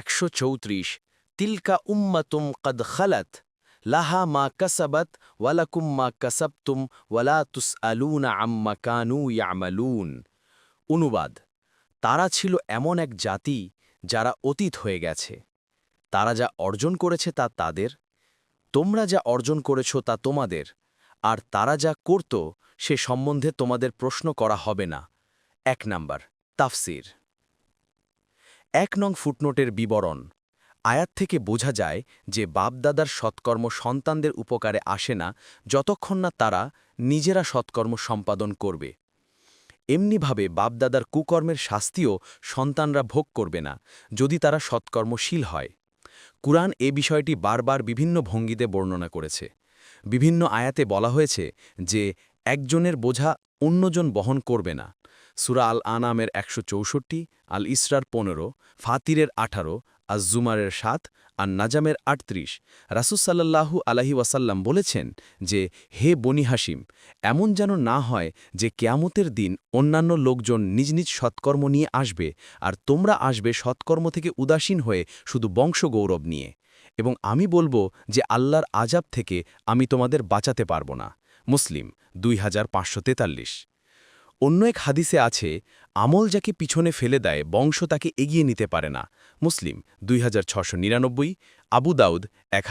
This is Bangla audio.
একশো চৌত্রিশ, তিলকা উম্মাতুম কদ খালাত, লাহা মা কাসাবাত, ওয়ালাকুম মা কাসাবতুম, ওয়ালা তুস আলুনা আম্মা কানু ইয়ামালুন। অনুবাদ, তারা ছিল এমন এক জাতি যারা অতীত হয়ে গেছে। তারা যা অর্জন করেছে তা তাদের, তোমরা যা অর্জন করেছ তা তোমাদের, আর তারা যা করত সে সম্বন্ধে তোমাদের প্রশ্ন করা হবে না। এক নাম্বার, তাফসির। এক নং ফুটনোটের বিবরণ। আয়াত থেকে বোঝা যায় যে বাপদাদার সৎকর্ম সন্তানদের উপকারে আসে না, যতক্ষণ না তারা নিজেরা সৎকর্ম সম্পাদন করবে। এমনিভাবে বাপদাদার কুকর্মের শাস্তিও সন্তানরা ভোগ করবে না, যদি তারা সৎকর্মশীল হয়। কুরআন এ বিষয়টি বারবার বিভিন্ন ভঙ্গিতে বর্ণনা করেছে। বিভিন্ন আয়াতে বলা হয়েছে যে একজনের বোঝা অন্যজন বহন করবে না। সুরা আল আনামের একশো চৌষট্টি আল ইসরার পনেরো, ফাতিরের আঠারো আজ জুমারের সাত আর নাজামের আটত্রিশ রাসুসাল্লাহু আলাহি ওয়াসাল্লাম বলেছেন যে, হে বনি হাসিম এমন যেন না হয় যে কেয়ামতের দিন অন্যান্য লোকজন নিজ নিজ সৎকর্ম নিয়ে আসবে আর তোমরা আসবে সৎকর্ম থেকে উদাসীন হয়ে শুধু বংশগৌরব নিয়ে। এবং আমি বলব যে আল্লাহর আজাব থেকে আমি তোমাদের বাঁচাতে পারব না। মুসলিম, দুই হাজার পাঁচশো তেতাল্লিশ। অন্য এক হাদিসে আছে, আমল যাকে পিছনে ফেলে দেয়, বংশ তাকে এগিয়ে নিতে পারে না। মুসলিম, দুই আবু দাউদ, এক